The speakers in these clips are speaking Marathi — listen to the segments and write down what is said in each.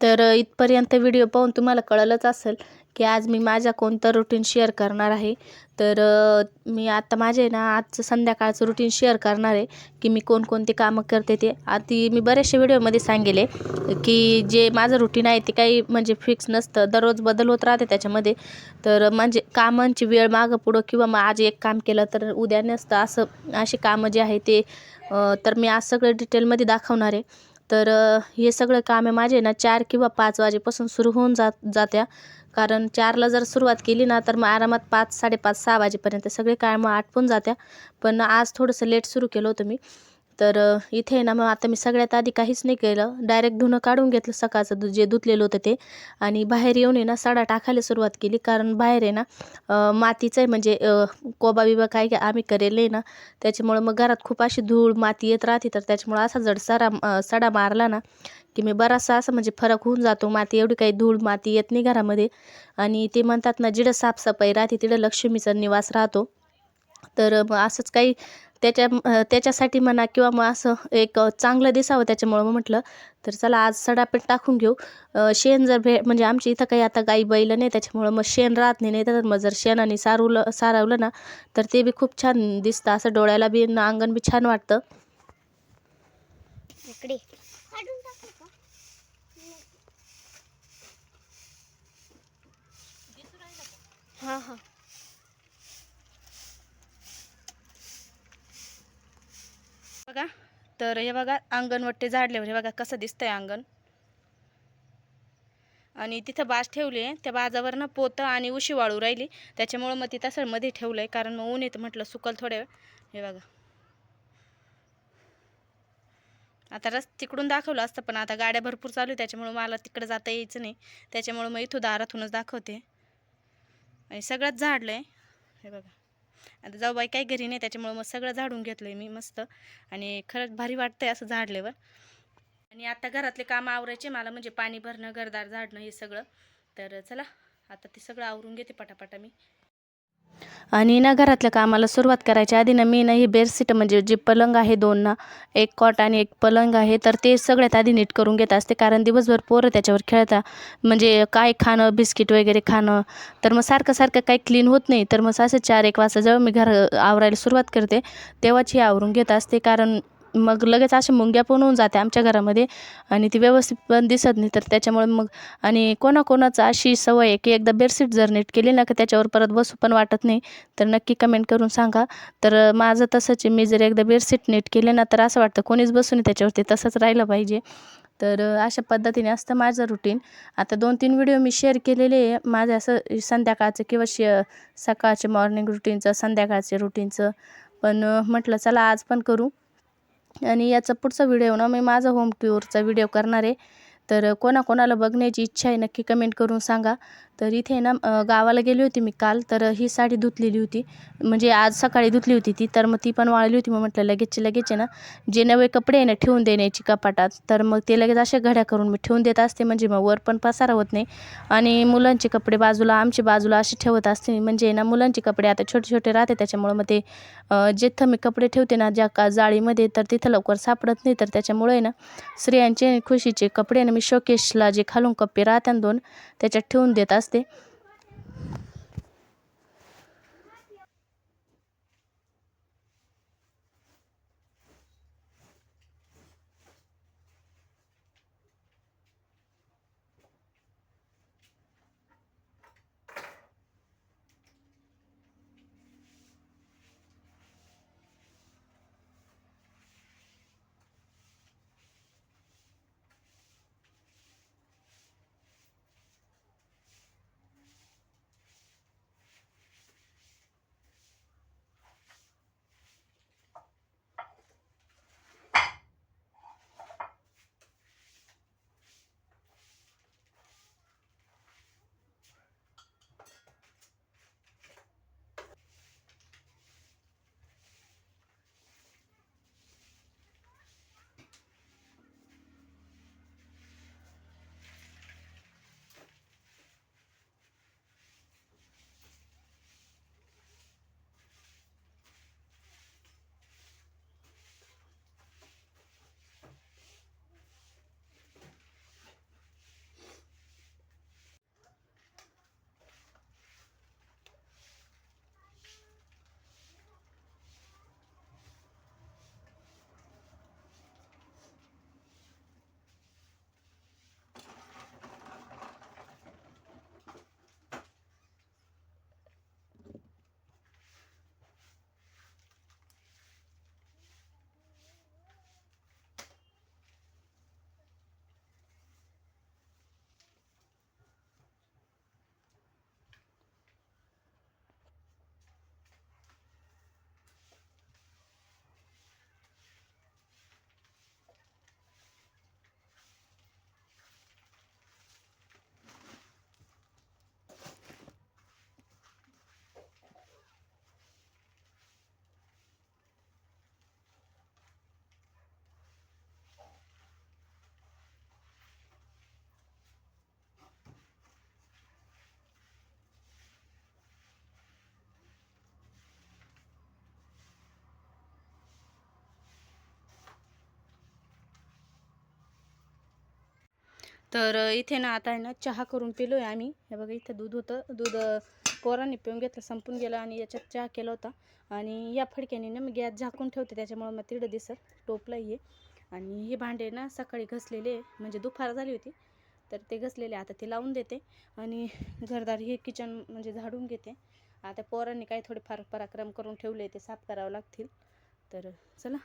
तर इथपर्यंत व्हिडिओ पाहून तुम्हाला कळलंच असेल की आज मी माझ्या कोणतं रुटीन शेअर करणार आहे. तर मी आता माझे ना आजचं संध्याकाळचं रुटीन शेअर करणार आहे की मी कोणकोणती कामं करते ते. आधी मी बऱ्याचशा व्हिडिओमध्ये सांगेले की जे माझं रुटीन आहे ते काही म्हणजे फिक्स नसतं. दररोज बदल होत राहते त्याच्यामध्ये. तर म्हणजे कामांची वेळ मागं पुढं किंवा मग आज एक काम केलं तर उद्या नसतं असं असे कामं जे आहे ते तर मी आज सगळं डिटेलमध्ये दाखवणार आहे. तर हे सगळं कामे माझे ना चार किंवा पाच वाजेपासून सुरू होऊन जात जात्या. कारण चारला जर सुरुवात केली ना तर मग आरामात पाच साडेपाच सहा वाजेपर्यंत सगळे कामं आटपून जात्या. पण आज थोडंसं लेट सुरू केलं होतं मी. तर इथे ना मग आता मी सगळ्यात आधी काहीच नाही केलं. डायरेक्ट धुणं काढून घेतलं सकाळचं दु- जे धुतलेलं होतं ते. आणि बाहेर येऊन आहे ना सडा टाकायला सुरुवात केली. कारण बाहेर आहे ना मातीचं आहे म्हणजे कोबा बिबा काय काय आम्ही करेल आहे ना त्याच्यामुळं मग घरात खूप अशी धूळ माती येत राहते. तर त्याच्यामुळं असा जड सरा सडा मारला ना की मी बराचसा असं म्हणजे फरक होऊन जातो. माती एवढी काही धूळ माती येत नाही घरामध्ये. आणि ते म्हणतात ना जिडं साफसफाई राहते तिडं लक्ष्मीचा निवास राहतो. तर मग असंच काही त्याच्या त्याच्यासाठी म्हणा किंवा मग असं एक चांगलं दिसावं त्याच्यामुळं मग म्हटलं तर चला आज सडा पण टाकून घेऊ. शेण जर भे म्हणजे आमच्या इथं काही आता गाई बैल नाही त्याच्यामुळं मग शेण राहत नाही नाही तर मग जर शेणाने सारवलं सारवलं ना तर ते बी खूप छान दिसतं. असं डोळ्याला बी अंगण बी छान वाटतं. इकडे. हां हां. बघा. तर हे बघा अंगणवट्टे झाडल्यावर हे बघा कसं दिसतंय अंगण. आणि तिथं बाज ठेवली आहे. त्या बाजावर ना पोतं आणि उशी वाळू राहिली. त्याच्यामुळं मग ती तसं मध्ये ठेवलं आहे कारण मग ऊन येतं म्हटलं सुकल थोड्या वेळ. हे बघा. आता रस तिकडून दाखवलं असतं पण आता गाड्या भरपूर चालू आहे त्याच्यामुळं मला तिकडं जाता यायचं नाही. त्याच्यामुळं मग इथं दारातूनच दाखवते. आणि सगळंच झाडलं आहे हे बघा. आता जाऊ बाई काही घरी नाही त्याच्यामुळं मग सगळं झाडून घेतलं आहे मी मस्त. आणि खरंच भारी वाटतंय असं झाडल्यावर. आणि आता घरातले कामं आवरायचे मला म्हणजे पाणी भरणं घरदार झाडणं हे सगळं. तर चला आता ते सगळं आवरून घेते पटापटा मी. आणि ना घरातल्या कामाला सुरुवात करायच्या आधी ना मी ना ही बेडशीट म्हणजे जे पलंग आहे दोन ना एक कॉट आणि एक पलंग आहे तर ते सगळ्यात आधी नीट करून घेत असते. कारण दिवसभर पोरं त्याच्यावर खेळता म्हणजे काय खाणं बिस्किट वगैरे खाणं तर मग सारखं सारखं काही क्लीन होत नाही. तर मग असं चार एक वाजता जेव्हा मी घर आवरायला सुरुवात करते तेव्हाच हे आवरून घेत असते. कारण मग लगेच असे मुंग्या पण होऊन जाते आमच्या घरामध्ये आणि ती व्यवस्थित पण दिसत नाही. तर त्याच्यामुळे मग आणि कोणाकोणाचं अशी सवय आहे की एकदा बेडशीट जर नीट केली ना की त्याच्यावर परत बसू पण वाटत नाही. तर नक्की कमेंट करून सांगा. तर माझं तसंच आहे. मी जर एकदा बेडशीट नीट केले ना तर असं वाटतं कोणीच बसून त्याच्यावरती. तसंच राहिलं पाहिजे. तर अशा पद्धतीने असतं माझं रुटीन आता दोन तीन व्हिडिओ मी शेअर केलेले आहे. माझं असं संध्याकाळचं किंवा शे सकाळचे मॉर्निंग रुटीनचं संध्याकाळचे रुटीनचं पण म्हटलं चला आज पण करू. आणि याचा पुढचा व्हिडिओ ना मी माझा होम टूरचा व्हिडिओ करणार आहे. तर कोणाकोणाला बघण्याची इच्छा आहे नक्की कमेंट करून सांगा. तर इथे ना गावाला गेली होती मी काल तर ही साडी धुतलेली होती. म्हणजे आज सकाळी धुतली होती ती तर मग ती पण वाळली होती. मग म्हटलं लगेचची लगेच आहे ना जे नवे कपडे आहे ना ठेवून देण्याची कपाटात तर मग ते लगेच अशा घड्या करून मी ठेवून देत असते. म्हणजे मग वर पण पसारा होत नाही. आणि मुलांचे कपडे बाजूला आमचे बाजूला असे ठेवत असते म्हणजे ना मुलांचे कपडे आता छोटे छोटे राहते त्याच्यामुळं मग ते जिथं मी कपडे ठेवते ना ज्या का जाळीमध्ये तर तिथं लवकर सापडत नाही. तर त्याच्यामुळे ना स्त्रियांचे खुशीचे कपडे ना मी शोकेशला जे खालून कप्पे राहतात दोन त्याच्यात ठेवून देत असते. して。तर इथे ना आता आहे ना चहा करून पिलो आहे आम्ही. हे बघा इथं दूध होतं. दूध पोरांनी पिऊन घेतलं संपून गेलं आणि याच्यात चहा केला होता. आणि या फडक्याने ना मी गॅस झाकून ठेवते त्याच्यामुळं मग तिडं दिसत टोपला आहे. आणि हे भांडे ना सकाळी घसलेले आहे, म्हणजे दुपार झाली होती. तर ते घसलेले आता ते लावून देते. आणि घरदार हे किचन म्हणजे झाडून घेते. आता पोरांनी काही थोडेफार पराक्रम करून ठेवले ते साफ करावं लागतील. तर चला.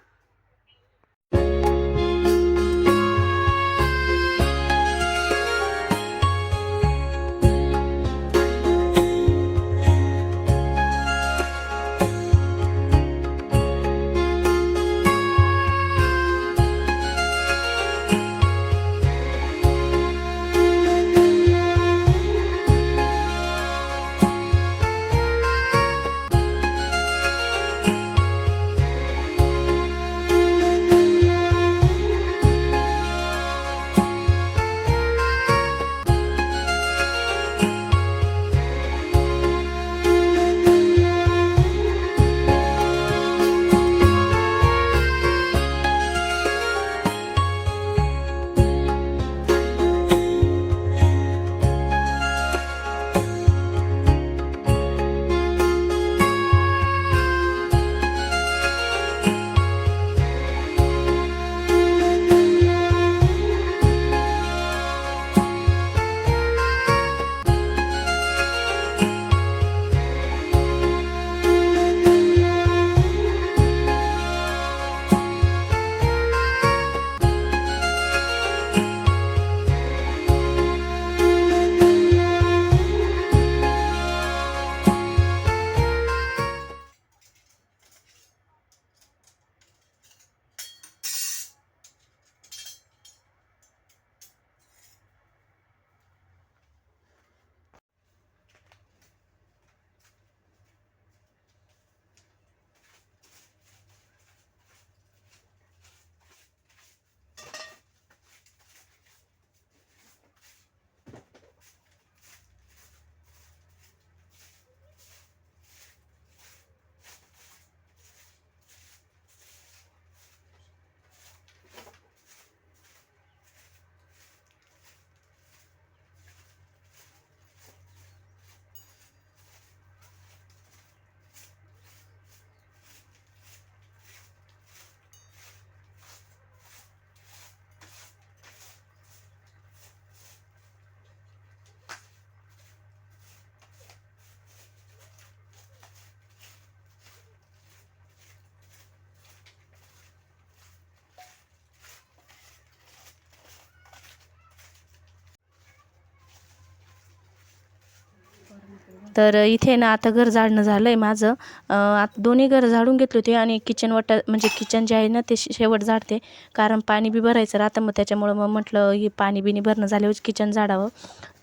तर इथे ना आता घर झाडणं झालं आहे माझं आता दोन्ही घर झाडून घेतले होते आणि किचन वाटा म्हणजे किचन जे आहे ना ते शे- शेवट झाडते कारण पाणी बी भरायचं राहतं मग त्याच्यामुळं मग म्हटलं हे पाणी बिनी भरणं झाल्यावर किचन झाडावं.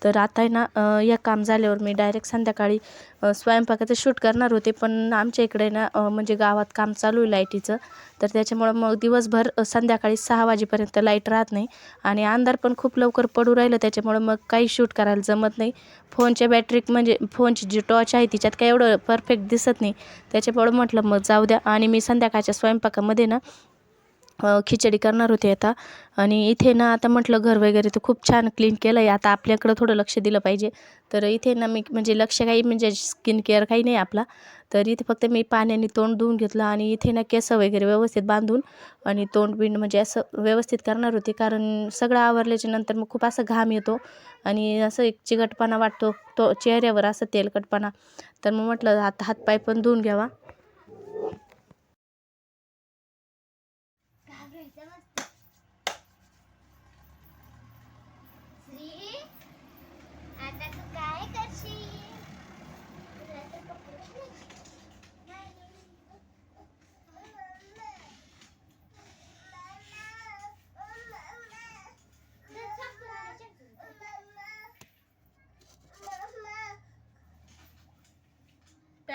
तर आता आहे ना या काम झाल्यावर मी डायरेक्ट संध्याकाळी स्वयंपाकाचं शूट करणार होते. पण आमच्या इकडे ना म्हणजे गावात काम चालू आहे लाईटीचं. तर त्याच्यामुळं मग दिवसभर संध्याकाळी सहा वाजेपर्यंत लाइट राहत नाही आणि अंधार पण खूप लवकर पडू राहिलं. त्याच्यामुळं मग काही शूट करायला जमत नाही. फोनच्या बॅटरीक म्हणजे फोनची जी टॉर्च आहे तिच्यात काय एवढं परफेक्ट दिसत नाही. त्याच्यामुळं म्हटलं मग जाऊ द्या. आणि मी संध्याकाळच्या स्वयंपाकामध्ये ना खिचडी करणार होते आता. आणि इथे ना आता म्हटलं घर वगैरे तर खूप छान क्लीन केलं आहे आता आपल्याकडं थोडं लक्ष दिलं पाहिजे. तर इथे ना मी म्हणजे लक्ष काही म्हणजे स्किन केअर काही नाही आपला. तर इथे फक्त मी पाण्याने तोंड धुवून घेतलं आणि इथे ना केस वगैरे व्यवस्थित बांधून आणि तोंड बिंड म्हणजे असं व्यवस्थित करणार होते. कारण सगळं आवरल्याच्या नंतर मग खूप असं घाम येतो आणि असं एक चिकटपणा वाटतो. तो चेहऱ्यावर असं तेलकटपणा. तर मग म्हटलं आता हातपाय पण धुवून घ्यावा.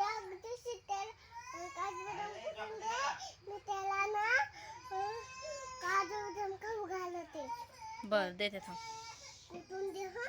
अगदी काजू बदाम कुटून दे मी त्याला ना काजू बदाम खाऊ घालते बर देते थांब. कुठून दे हा.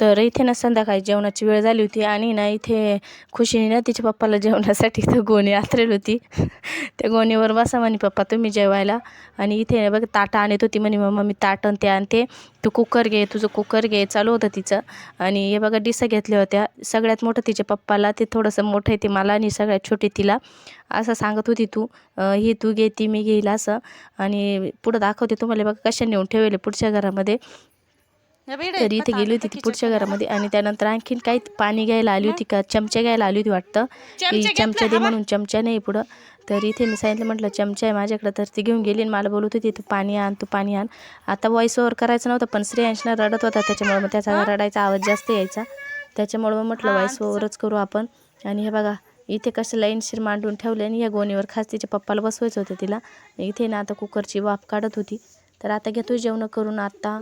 तर इथे ना संध्याकाळी जेवणाची वेळ झाली होती आणि ना इथे खुशीने ना तिच्या पप्पाला जेवणासाठी तर गोणी आथरेल होती. त्या गोणीवर बसा म्हणे पप्पा तुम्ही जेवायला. आणि इथे बघ ताटं आणत होती म्हणे मम्मा मी ताटं ते आणते. तू कुकर घे तुझं कुकर घे चालू होतं तिचं. आणि हे बघा डिसा घेतल्या होत्या. सगळ्यात मोठं तिच्या पप्पाला ते थोडंसं मोठं आहे ते मला आणि सगळ्यात छोटी तिला. असं सांगत होती तू. ही तू घे ती मी घेईल असं. आणि पुढं दाखवते तुम्हाला. बघा कशा नेऊन ठेवले पुढच्या घरामध्ये. तर इथे गेली होती ती पुढच्या घरामध्ये आणि त्यानंतर आणखीन काही पाणी घ्यायला आली होती का? चमचा घ्यायला आली होती वाटतं. की चमचा दे म्हणून चमचा नाही पुढं. तर इथे मी सांगितलं म्हटलं चमचा आहे माझ्याकडं. तर ती घेऊन गेली आणि मला बोलत होती तू पाणी आण तू पाणी आण. आता व्हॉइस ओव्हर करायचं नव्हतं पण श्रेयांशना रडत होता त्याच्यामुळे. मग त्याचा रडायचा आवाज जास्त यायचा. त्याच्यामुळे मग म्हटलं व्हॉइस ओव्हरच करू आपण. आणि हे बघा इथे कसं लाईनशीर मांडून ठेवले आणि या गोणीवर खास तिच्या पप्पाला बसवायचं होतं तिला. इथे ना आता कुकरची वाफ काढत होती. तर आता घेतो जेवण करून आता.